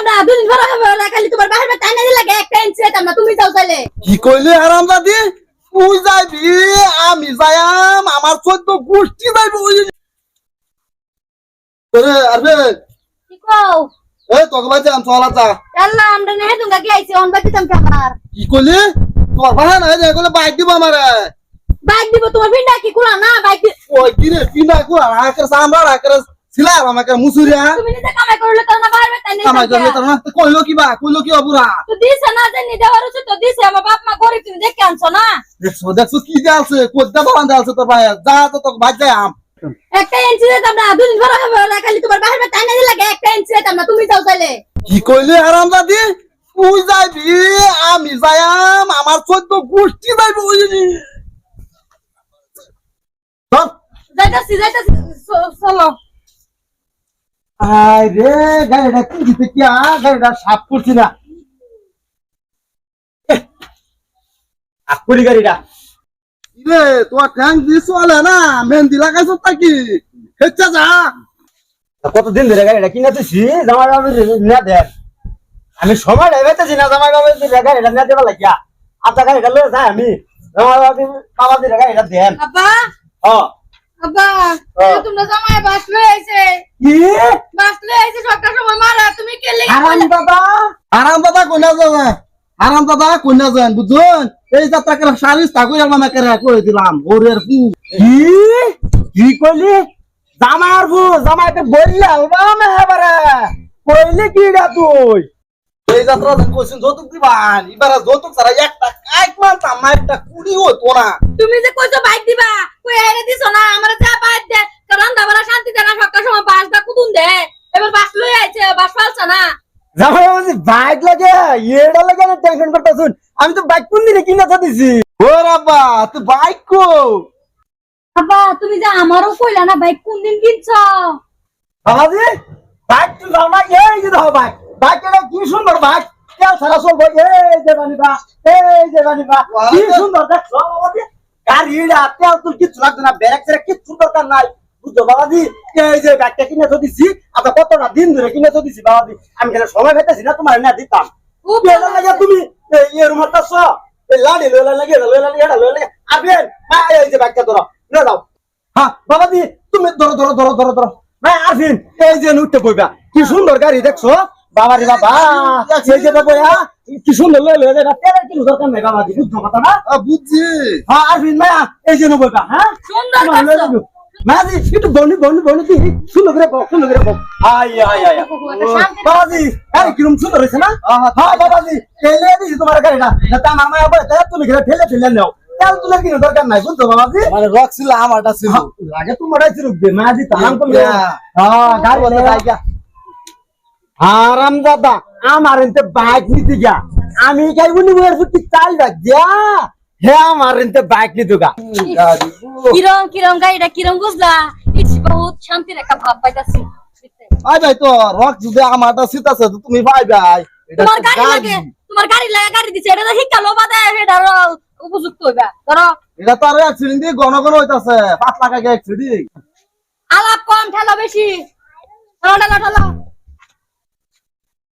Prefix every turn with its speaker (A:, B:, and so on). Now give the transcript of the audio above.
A: না দুদিন পরে হবে ওরা খালি তোমার বাহির তাই না লাগে একটা ইঞ্চি যেতাম না তুমি যাও তাহলে
B: কি কইলে হারাম তুই যাইবি আমি যাইম আমার চোদ্দ গোষ্ঠী যাইব আরে আরে
A: কি কও?
B: এই তোকে চলা যা
A: আল্লাহ আমরা নেহে তুমি কি আইছি অন বাকি তুমি আমার
B: কি কইলি? তোর ভাই না যে কইলে বাইক দিব আমারে।
A: বাইক দিব তোমার ভিন্ডা কি কুলা না বাইক
B: ওই কি রে সামরা সিলা আমাকে মুসুরিয়া
A: তুমি নিজে কামাই করলে তো না বাহির তাই না
B: কামাই করলে তোর না। কইলো কি বা? কইলো কি অপুরা
A: তো দিছে না জানি দেওয়ার উচিত তো দিছে। আমার বাপ মা গরিব তুমি দেখে আনছো না?
B: দেখছ দেখছ কি আছে কোদ্দা বাবান আছে তোর ভাই যা তো যাই আম।
A: একটা ইঞ্চি যেতাম না দুদিন পরে হবে খালি তোমার বাহির তাই না লাগে? একটা ইঞ্চি যেতাম না তুমি যাও তাহলে
B: কি কইলি হারাম দাদি তুই যাইবি আমি যাইম আমার চোদ্দ গোষ্ঠী যাইব
A: যাইতাছি যাইতাছি। চ- চলো।
B: আয় রে গাড়িটা কি দিতে কি আ গাড়িটা সাফ করছি না।
C: আকুরি গাড়িটা।
B: রে তোর ট্যাঙ্ক দিয়ে চলে না মেহেন্দি লাগাইছ নাকি? হেচ্ছা যা।
C: কতদিন ধরে গাড়িটা কিনে দিছি জামাই বাবু না দেন। আমি সময় ডাইবেতেছি না জামাই বাবু গাড়িটা না দেবা লাগিয়া। আপনার গাড়িটা লয়ে যাই আমি। জামাই বাবু বাবা দিয়ে গাড়িটা দেন।
A: আব্বা।
C: ও
A: আব্বা
C: হ্যাঁ।
A: তোমরা জামাই বাস লয়ে আইছে
C: কি?
A: বাস আইছে সবটা সময় মারা তুমি কে লেগে
B: আরাম আরাম দাদা কন্যা যান বুঝুন? এই যাত্রাকে সারিস তা কইরা করে দিলাম ওরের পু
C: কি? কি কইলি? জামাই বু জামাইতে বললে আলবাম এবারে কইলি কি রা তুই?
B: এই যাত্রা কইছেন যৌতুক দিবান এবারে যৌতুক ছাড়া একটা কাইক মানতাম না একটা কুড়ি হতো না।
A: তুমি যে কইছো বাইক দিবা? না আমার যা বাইক দে। কারণ দাবরা শান্তি দেনা সবটা সময় বাস দা কুতুন দে। এবার বাস লয়ে আইছে বাস ফালছে না।
C: জামাই বাবু বাইক লাগে এটা লাগে না টেনশন করতেছুন। আমি তো বাইক কোন দিনে কিনে দিছি
B: ও রাব্বা তুই বাইক কো
A: আব্বা তুমি যে আমারও কইলা না বাইক কোন দিন কিনছো?
C: বাবাজি বাইক তুই যাও না এই যে দেখো বাইক বাইক এটা কি সুন্দর বাইক তেল ছাড়া চলবো। এই যে বানিবা এই যে বানিবা। কি সুন্দর দেখছ বাবাজি? তেল তুই কিচ্ছু লাগবে না ব্যারেক ছেড়ে কিচ্ছু দরকার নাই। বুঝছ বাবাজি? এই যে কিনে তো দিছি আচ্ছা কতটা দিন ধরে কিনে তো দিছি বাবাজি। আমি কেন সময় পেতেছি না তোমার না দিতাম।
A: খুব
C: এটা লাগে তুমি ইয়ে রুমার লাড়ি লাগে লাগে লাগে আবেন এই যে ধরো হ্যাঁ বাবাজি তুমি ধরো ধরো ধরো ধরো ধরো। ভাই আরফিন এই যে উঠতে বইবা কি সুন্দর গাড়ি দেখছ? বাবা রে বাবা এই যে বাবা কি সুন্দর লই লই এটা তেলের কিছু দরকার নাই বাবাজি বুঝছ কথা না
B: আ, বুঝছি।
C: হ্যাঁ আরফিন মায়া এই যে বইবা হ্যাঁ?
A: সুন্দর।
C: যাব। মায়াজি একটু বনি বনি বনি দি সুন্দর করে বক সুন্দর করে বক। আই আই আই
A: শান্তি
C: বাবাজি আরে কিরম সুন্দর হয়েছে না? হ্যাঁ বাবাজি ঠেলে দিছি তোমার গাড়িটা যাতে আমার মায়া বলে তাই তুমি ঘরে ঠেলে ঠেলে নাও। তেল তুলে কিনে দরকার নাই বুঝছ বাবাজি
B: মানে রক ছিল। আমারটা ছিল
C: লাগে রুকবে মায়াজি তালাম করলে
B: Yeah.
C: হ্যাঁ। গাড়ি বলে আরাম দাদা আমার এনতে বাইক নিতে গা আমি গাই উনি বইয়ের ফুটি চাল যা হে আমার এনতে বাইক নিতে গা।
A: কিরম কিরম গাড়িটা কিরম বুঝলা? ইটস বহুত শান্তির একটা ভাব পাইতাছি।
B: আই ভাই তো রক যদি আমারটা সিট আছে তো তুমি ভাই ভাই
A: তোমার গাড়ি লাগে তোমার গাড়ি লাগে গাড়ি দিছে এটা তো শিক্ষা বাদে এটা উপযুক্ত হইবা। ধরো
B: এটা তো আর অ্যাক্সিডেন্ট দিয়ে ঘন ঘন হইতাছে পাঁচ লাখ আগে অ্যাক্সিডেন্ট
A: আলাপ কম ঠেলা বেশি। ঠেলা ঠেলা।